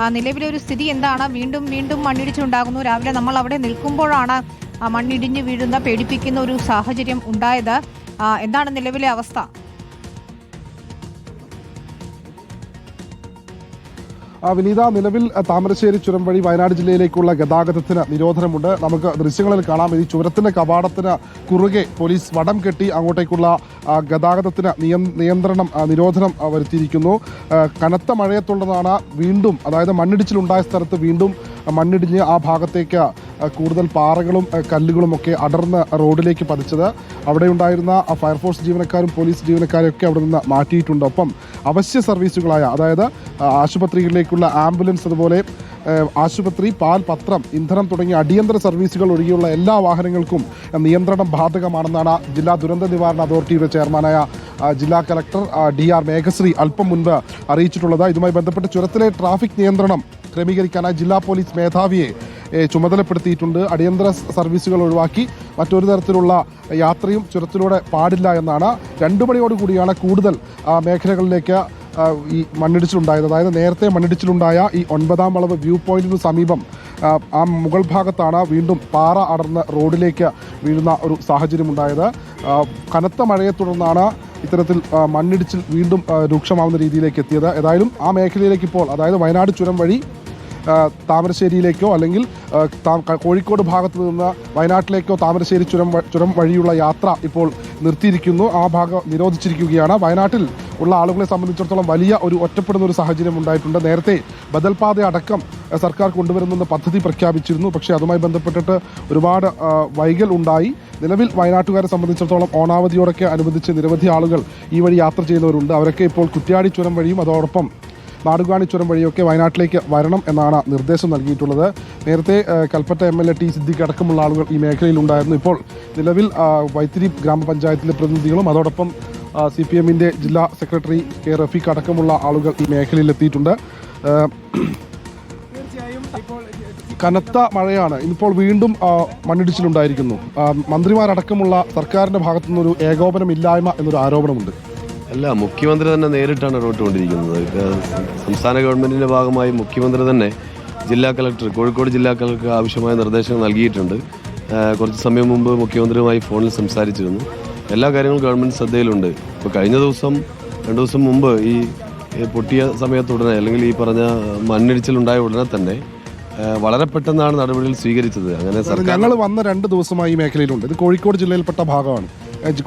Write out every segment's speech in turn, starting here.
ആ, നിലവിലെ ഒരു സ്ഥിതി എന്താണ്? വീണ്ടും വീണ്ടും മണ്ണിടിച്ചുണ്ടാകുന്നു രാവിലെ നമ്മൾ അവിടെ നിൽക്കുമ്പോഴാണ് മണ്ണിടിഞ്ഞു വീഴുന്ന പേടിപ്പിക്കുന്ന ഒരു സാഹചര്യം ഉണ്ടായത്. എന്താണ് നിലവിലെ അവസ്ഥ? വിനീത നിലവിൽ താമരശ്ശേരി ചുരം വഴി വയനാട് ജില്ലയിലേക്കുള്ള ഗതാഗതത്തിന് നിരോധനമുണ്ട്. നമുക്ക് ദൃശ്യങ്ങളിൽ കാണാം. ഈ ചുരത്തിന്റെ കവാടത്തിന് കുറുകെ പോലീസ് വടം കെട്ടി അങ്ങോട്ടേക്കുള്ള ഗതാഗതത്തിന് നിയം- നിയന്ത്രണം നിരോധനം വരുത്തിയിരിക്കുന്നു. കനത്ത മഴയെ തുടർന്നാണ് വീണ്ടും അതായത് മണ്ണിടിച്ചിലുണ്ടായ സ്ഥലത്ത് വീണ്ടും മണ്ണിടിഞ്ഞ് ആ ഭാഗത്തേക്ക് കൂടുതൽ പാറകളും കല്ലുകളും ഒക്കെ അടർന്ന് റോഡിലേക്ക് പതിച്ചത്. അവിടെ ഉണ്ടായിരുന്ന ഫയർഫോഴ്സ് ജീവനക്കാരും പോലീസ് ജീവനക്കാരും ഒക്കെ അവിടെ നിന്ന് മാറ്റിയിട്ടുണ്ട്. ഒപ്പം അവശ്യ സർവീസുകളായ അതായത് ആശുപത്രികളിലേക്കുള്ള ആംബുലൻസ് അതുപോലെ ആശുപത്രി പാൽ പത്രം ഇന്ധനം തുടങ്ങിയ അടിയന്തര സർവീസുകൾ ഒഴികെയുള്ള എല്ലാ വാഹനങ്ങൾക്കും നിയന്ത്രണം ബാധകമാണെന്നാണ് ജില്ലാ ദുരന്ത നിവാരണ അതോറിറ്റിയുടെ ചെയർമാനായ ജില്ലാ കലക്ടർ ഡി ആർ മേഘശ്രീ അല്പം മുൻപ് അറിയിച്ചിട്ടുള്ളത്. ഇതുമായി ബന്ധപ്പെട്ട് ചുരത്തിലെ ട്രാഫിക് നിയന്ത്രണം ക്രമീകരിക്കാനായി ജില്ലാ പോലീസ് മേധാവിയെ ചുമതലപ്പെടുത്തിയിട്ടുണ്ട്. അടിയന്തര സർവീസുകൾ ഒഴിവാക്കി മറ്റൊരു തരത്തിലുള്ള യാത്രയും ചുരത്തിലൂടെ പാടില്ല എന്നാണ്. രണ്ടു മണിയോടുകൂടിയാണ് കൂടുതൽ മേഖലകളിലേക്ക് ഈ മണ്ണിടിച്ചിലുണ്ടായത്. അതായത് നേരത്തെ മണ്ണിടിച്ചിലുണ്ടായ ഈ ഒൻപതാം വളവ് വ്യൂ പോയിന്റിന് സമീപം ആ, മുകൾ ഭാഗത്താണ് വീണ്ടും പാറ അടർന്ന് റോഡിലേക്ക് വീഴുന്ന ഒരു സാഹചര്യം ഉണ്ടായത് കനത്ത മഴയെ തുടർന്നാണ് ഇത്തരത്തിൽ മണ്ണിടിച്ചിൽ വീണ്ടും രൂക്ഷമാവുന്ന രീതിയിലേക്ക് എത്തിയത്. ഏതായാലും ആ മേഖലയിലേക്ക് ഇപ്പോൾ അതായത് വയനാട് ചുരം വഴി താമരശ്ശേരിയിലേക്കോ അല്ലെങ്കിൽ കോഴിക്കോട് ഭാഗത്ത് നിന്ന് വയനാട്ടിലേക്കോ താമരശ്ശേരി ചുരം ചുരം വഴിയുള്ള യാത്ര ഇപ്പോൾ നിർത്തിയിരിക്കുന്നു. ആ ഭാഗം നിരോധിച്ചിരിക്കുകയാണ്. വയനാട്ടിൽ ഉള്ള ആളുകളെ സംബന്ധിച്ചിടത്തോളം വലിയ ഒരു ഒറ്റപ്പെടുന്ന ഒരു സാഹചര്യം ഉണ്ടായിട്ടുണ്ട്. നേരത്തെ ബദൽപാത അടക്കം സർക്കാർ കൊണ്ടുവരുന്നെന്ന് പദ്ധതി പ്രഖ്യാപിച്ചിരുന്നു. പക്ഷേ അതുമായി ബന്ധപ്പെട്ടിട്ട് ഒരുപാട് വൈകൽ ഉണ്ടായി. നിലവിൽ വയനാട്ടുകാരെ സംബന്ധിച്ചിടത്തോളം ഓണാവധിയോടൊക്കെ അനുബന്ധിച്ച് നിരവധി ആളുകൾ ഈ വഴി യാത്ര ചെയ്യുന്നവരുണ്ട് അവരൊക്കെ ഇപ്പോൾ കുറ്റ്യാടി ചുരം വഴിയും അതോടൊപ്പം നാടുകാണി ചുരം വഴിയൊക്കെ വയനാട്ടിലേക്ക് വരണം എന്നാണ് നിർദ്ദേശം നൽകിയിട്ടുള്ളത്. നേരത്തെ Kalpetta M L A T Siddique അടക്കമുള്ള ആളുകൾ ഈ മേഖലയിലുണ്ടായിരുന്നു ഇപ്പോൾ നിലവിൽ വൈത്തിരി ഗ്രാമപഞ്ചായത്തിലെ പ്രതിനിധികളും അതോടൊപ്പം സി പി എമ്മിന്റെ ജില്ലാ സെക്രട്ടറി കെ റഫീഖ് അടക്കമുള്ള ആളുകൾ ഈ മേഖലയിൽ എത്തിയിട്ടുണ്ട് ആ, കനത്ത മഴയാണ്. ഇന്നിപ്പോൾ വീണ്ടും മണ്ണിടിച്ചിലുണ്ടായിരിക്കുന്നു. മന്ത്രിമാരടക്കമുള്ള സർക്കാരിന്റെ ഭാഗത്തുനിന്നൊരു ഏകോപനമില്ലായ്മ എന്നൊരു ആരോപണമുണ്ട്. അല്ല മുഖ്യമന്ത്രി തന്നെ നേരിട്ടാണ് ഇടപെട്ടുകൊണ്ടിരിക്കുന്നത് സംസ്ഥാന ഗവൺമെന്റിന്റെ ഭാഗമായി മുഖ്യമന്ത്രി തന്നെ ജില്ലാ കളക്ടർ കോഴിക്കോട് ജില്ലാ കളക്ടർക്ക് ആവശ്യമായ നിർദ്ദേശങ്ങൾ നൽകിയിട്ടുണ്ട്. കുറച്ച് സമയം മുമ്പ് മുഖ്യമന്ത്രിയുമായി ഫോണിൽ സംസാരിച്ചിരുന്നു. എല്ലാ കാര്യങ്ങളും ഗവൺമെന്റ് ശ്രദ്ധയിലുണ്ട്. ഇപ്പോൾ കഴിഞ്ഞ ദിവസം രണ്ടു ദിവസം മുമ്പ് ഈ പൊട്ടിയ പൊട്ടിയ സമയത്തുടനെ അല്ലെങ്കിൽ ഈ പറഞ്ഞ മണ്ണിടിച്ചിലുണ്ടായ ഉടനെ തന്നെ വളരെ പെട്ടെന്നാണ് നടപടികൾ സ്വീകരിച്ചത്. അങ്ങനെ ഞങ്ങൾ വന്ന രണ്ട് ദിവസമായി ഈ മേഖലയിലുണ്ട്. ഇത് കോഴിക്കോട് ജില്ലയിൽപ്പെട്ട ഭാഗമാണ്.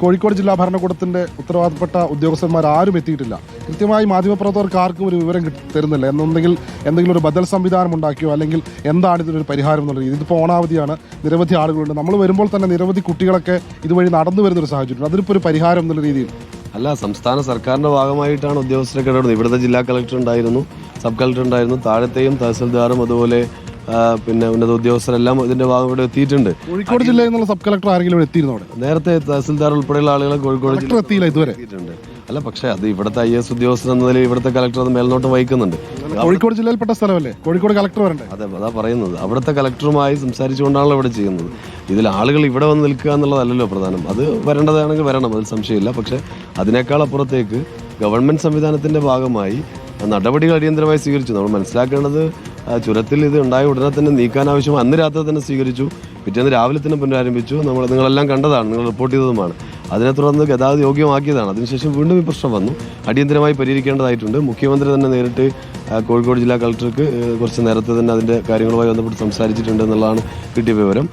കോഴിക്കോട് ജില്ലാ ഭരണകൂടത്തിന്റെ ഉത്തരവാദപ്പെട്ട ഉദ്യോഗസ്ഥന്മാർ ആരും എത്തിയിട്ടില്ല. കൃത്യമായി മാധ്യമപ്രവർത്തകർക്ക് ആർക്കും ഒരു വിവരം തരുന്നില്ല. എന്നുണ്ടെങ്കിൽ എന്തെങ്കിലും ഒരു ബദൽ സംവിധാനം ഉണ്ടാക്കിയോ അല്ലെങ്കിൽ എന്താണ് ഇതിനൊരു പരിഹാരം എന്നുള്ള രീതി. ഇതിപ്പോൾ ഓണാവധിയാണ് നിരവധി ആളുകളുണ്ട്. നമ്മൾ വരുമ്പോൾ തന്നെ നിരവധി കുട്ടികളൊക്കെ ഇതുവഴി നടന്നു വരുന്ന ഒരു സാഹചര്യം അതിനിപ്പോൾ ഒരു പരിഹാരം എന്നുള്ള രീതിയിൽ. അല്ല സംസ്ഥാന സർക്കാരിന്റെ ഭാഗമായിട്ടാണ് ഉദ്യോഗസ്ഥരൊക്കെ ഇടപെടുന്നത്. ഇവിടുത്തെ ജില്ലാ കളക്ടർ ഉണ്ടായിരുന്നു സബ് കളക്ടർ ഉണ്ടായിരുന്നു. താഴത്തെയും തഹസിൽദാറും അതുപോലെ പിന്നെ ഉന്നത ഉദ്യോഗസ്ഥരെല്ലാം ഇതിന്റെ ഭാഗം ഇവിടെ എത്തിയിട്ടുണ്ട്. കോഴിക്കോട് ജില്ലയിൽ നിന്നുള്ള സബ് കളക്ടർ ആരെങ്കിലും ഇവിടെ എത്തിയിരുന്നു അവിടെ? നേരത്തെ തഹസിൽദാർ ഉൾപ്പെടെയുള്ള ആളുകൾ കോഴിക്കോട് കളക്ടർ എത്തിയില്ല ഇതുവരെ. എത്തിയിട്ടുണ്ട്. അല്ല പക്ഷേ അത് ഇവിടുത്തെ ഐ എസ് ഉദ്യോഗസ്ഥർ എന്ന നിലയിൽ ഇവിടുത്തെ കളക്ടർ അത് മേൽനോട്ടം വഹിക്കുന്നുണ്ട്. കോഴിക്കോട് ജില്ലയിൽപ്പെട്ട സ്ഥലമല്ലേ? കോഴിക്കോട് കളക്ടർ വരണ്ടേ? അതെ അതാ പറയുന്നത്. അവിടുത്തെ കളക്ടറുമായി സംസാരിച്ചുകൊണ്ടാണല്ലോ ഇവിടെ ചെയ്യുന്നത്. ഇതിൽ ആളുകൾ ഇവിടെ വന്ന് നിൽക്കുക എന്നുള്ളതല്ലല്ലോ പ്രധാനം. അത് വരേണ്ടതാണെങ്കിൽ വരണം അതിൽ സംശയമില്ല. പക്ഷേ അതിനേക്കാൾ അപ്പുറത്തേക്ക് ഗവൺമെന്റ് സംവിധാനത്തിന്റെ ഭാഗമായി നടപടികൾ അടിയന്തരമായി സ്വീകരിച്ചു. നമ്മൾ മനസ്സിലാക്കേണ്ടത് ചുരത്തിൽ ഇത് ഉണ്ടായ ഉടനെ തന്നെ നീക്കാൻ ആവശ്യം അന്ന് രാത്രി തന്നെ സ്വീകരിച്ചു. പിറ്റേന്ന് രാവിലെ തന്നെ പുനരാരംഭിച്ചു. നമ്മൾ നിങ്ങളെല്ലാം കണ്ടതാണ്. നിങ്ങൾ റിപ്പോർട്ട് ചെയ്തതുമാണ്. അതിനെ തുടർന്ന് ഗതാഗത യോഗ്യമാക്കിയതാണ്. അതിനുശേഷം വീണ്ടും ഈ പ്രശ്നം വന്നു. അടിയന്തരമായി പരിഹരിക്കേണ്ടതായിട്ടുണ്ട്. മുഖ്യമന്ത്രി തന്നെ നേരിട്ട് കോഴിക്കോട് ജില്ലാ കളക്ടർക്ക് കുറച്ച് നേരത്തെ തന്നെ അതിന്റെ കാര്യങ്ങളുമായി ബന്ധപ്പെട്ട് സംസാരിച്ചിട്ടുണ്ട് എന്നുള്ളതാണ് കിട്ടിയ വിവരം.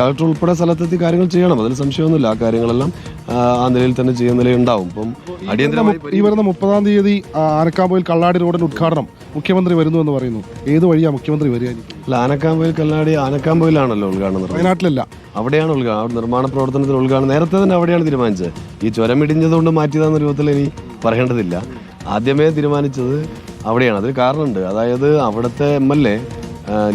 കളക്ടർ ഉൾപ്പെടെ സ്ഥലത്തെത്തി കാര്യങ്ങൾ ചെയ്യണം. അതിൽ സംശയമൊന്നുമില്ല. ആ കാര്യങ്ങളെല്ലാം ആ, നിലയിൽ തന്നെ ചെയ്യുന്ന നിലയുണ്ടാവും. ഇപ്പം അടിയന്തരമായി ഈ വരുന്ന മുപ്പതാം തീയതി ആനക്കാമ്പോയിൽ കള്ളാടി റോഡിന് ഉദ്ഘാടനം മുഖ്യമന്ത്രി വരുന്നു എന്ന് പറയുന്നു. ഏത് വഴിയാണ് മുഖ്യമന്ത്രി വരിക? അല്ല ആനക്കാമ്പയിൽ കല്ലാടി ആനക്കാമ്പയിലാണല്ലോ ഉദ്ഘാടനം വയനാട്ടിലല്ല. അവിടെയാണ് അവിടെ നിർമ്മാണ പ്രവർത്തനത്തിൽ ഉദ്ഘാടനം നേരത്തെ തന്നെ അവിടെയാണ് തീരുമാനിച്ചത്. ഈ ചുരം ഇടിഞ്ഞതുകൊണ്ട് മാറ്റിയതെന്ന രൂപത്തിൽ ഇനി പറയേണ്ടതില്ല. ആദ്യമേ തീരുമാനിച്ചത് അവിടെയാണ്. അതിന് കാരണമുണ്ട്. അതായത് അവിടുത്തെ എം എൽ എ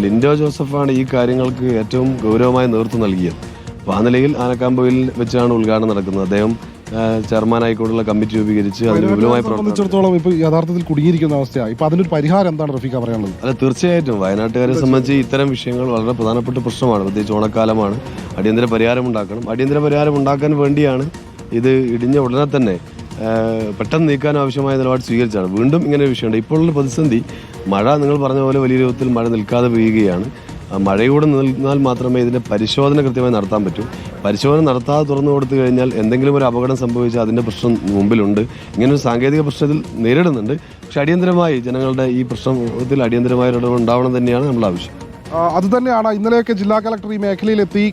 ലിൻഡോ ജോസഫാണ് ഈ കാര്യങ്ങൾക്ക് ഏറ്റവും ഗൗരവമായ നേതൃത്വം നൽകിയത്. അപ്പോൾ ആ നിലയിൽ ആനക്കാമ്പയിൽ വെച്ചാണ് ഉദ്ഘാടനം നടക്കുന്നത്. അദ്ദേഹം ചെയർമാനായിക്കൊണ്ടുള്ള കമ്മിറ്റി രൂപീകരിച്ച് അതിന് വിപുലമായ സംബന്ധിച്ചിടത്തോളം ഇപ്പൊ യഥാർത്ഥത്തിൽ കുടുങ്ങിയിരിക്കുന്ന അവസ്ഥയാണ്. ഇപ്പൊ അതിനൊരു പരിഹാരം എന്താണ് റഫീഖ പറയാനുള്ളത്? അല്ല തീർച്ചയായിട്ടും. വയനാട്ടുകാരെ സംബന്ധിച്ച് ഇത്തരം വിഷയങ്ങൾ വളരെ പ്രധാനപ്പെട്ട പ്രശ്നമാണ്. പ്രത്യേകിച്ച് ഓണക്കാലമാണ്. അടിയന്തര പരിഹാരം ഉണ്ടാക്കണം. അടിയന്തര പരിഹാരം ഉണ്ടാക്കാൻ വേണ്ടിയാണ് ഇത് ഇടിഞ്ഞ ഉടനെ തന്നെ പെട്ടെന്ന് നീക്കാൻ ആവശ്യമായ നിലപാട് സ്വീകരിച്ചാണ് വീണ്ടും ഇങ്ങനെ ഒരു വിഷയമുണ്ട്. ഇപ്പോഴുള്ള പ്രതിസന്ധി മഴ നിങ്ങൾ പറഞ്ഞ പോലെ വലിയ രൂപത്തിൽ മഴ നിൽക്കാതെ പെയ്യുകയാണ്. മഴയോടെ നിന്നാൽ മാത്രമേ ഇതിന്റെ പരിശോധന കൃത്യമായി നടത്താൻ പറ്റൂ. പരിശോധന നടത്താതെ തുറന്നു കൊടുത്തു കഴിഞ്ഞാൽ എന്തെങ്കിലും ഒരു അപകടം സംഭവിച്ചാൽ അതിന്റെ പ്രശ്നം മുമ്പിലുണ്ട്. ഇങ്ങനൊരു സാങ്കേതിക പ്രശ്നത്തിൽ നേരിടുന്നുണ്ട്. പക്ഷെ അടിയന്തരമായി ജനങ്ങളുടെ ഈ പ്രശ്നത്തിൽ അടിയന്തരമായ ഇടപെടൽ ഉണ്ടാവണം തന്നെയാണ് നമ്മുടെ ആവശ്യം അതുതന്നെയാണ് ഇന്നലെയൊക്കെ ജില്ലാ കളക്ടർ ഈ മേഖലയിലെത്തി.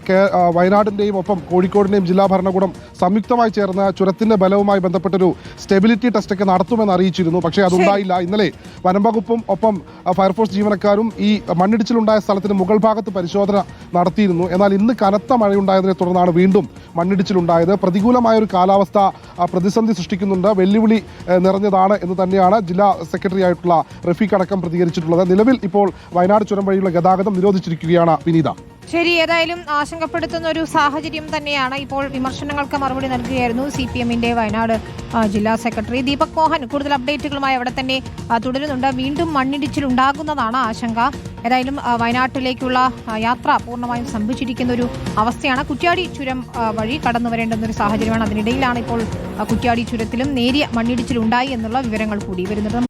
വയനാടിന്റെയും ഒപ്പം കോഴിക്കോടിന്റെയും ജില്ലാ ഭരണകൂടം സംയുക്തമായി ചേർന്ന് ചുരത്തിന്റെ ബലവുമായി ബന്ധപ്പെട്ടൊരു സ്റ്റെബിലിറ്റി ടെസ്റ്റൊക്കെ നടത്തുമെന്ന് അറിയിച്ചിരുന്നു. പക്ഷേ അതുണ്ടായില്ല ഇന്നലെ വനംവകുപ്പും ഒപ്പം ഫയർഫോഴ്സ് ജീവനക്കാരും ഈ മണ്ണിടിച്ചിലുണ്ടായ സ്ഥലത്തിന് മുകൾ ഭാഗത്ത് പരിശോധന നടത്തിയിരുന്നു. എന്നാൽ ഇന്ന് കനത്ത മഴയുണ്ടായതിനെ തുടർന്നാണ് വീണ്ടും മണ്ണിടിച്ചിലുണ്ടായത്. പ്രതികൂലമായ ഒരു കാലാവസ്ഥ പ്രതിസന്ധി സൃഷ്ടിക്കുന്നുണ്ട്. വെല്ലുവിളി നിറഞ്ഞതാണ് എന്ന് തന്നെയാണ് ജില്ലാ സെക്രട്ടറി ആയിട്ടുള്ള റഫീഖ് അടക്കം പ്രതികരിച്ചിട്ടുള്ളത്. നിലവിൽ ഇപ്പോൾ വയനാട് ചുരം വഴിയുള്ള ഗതാഗതം നിരോധിച്ചിരിക്കുകയാണ് വിനീത. ശരി ഏതായാലും ആശങ്കപ്പെടുത്തുന്ന ഒരു സാഹചര്യം തന്നെയാണ് ഇപ്പോൾ വിമർശനങ്ങൾക്ക് മറുപടി നൽകുകയായിരുന്നു സി പി എമ്മിന്റെ വയനാട് ജില്ലാ സെക്രട്ടറി. ദീപക് മോഹൻ കൂടുതൽ അപ്ഡേറ്റുകളുമായി അവിടെ തന്നെ തുടരുന്നുണ്ട്. വീണ്ടും മണ്ണിടിച്ചിലുണ്ടാകുന്നതാണ് ആശങ്ക. ഏതായാലും വയനാട്ടിലേക്കുള്ള യാത്ര പൂർണമായും സ്തംഭിച്ചിരിക്കുന്ന ഒരു അവസ്ഥയാണ്. കുറ്റ്യാടി ചുരം വഴി കടന്നു വരേണ്ടുന്ന ഒരു സാഹചര്യമാണ് അതിനിടയിലാണ് ഇപ്പോൾ കുറ്റ്യാടി ചുരത്തിലും നേരിയ മണ്ണിടിച്ചിലുണ്ടായി എന്നുള്ള വിവരങ്ങൾ കൂടി വരുന്നത്.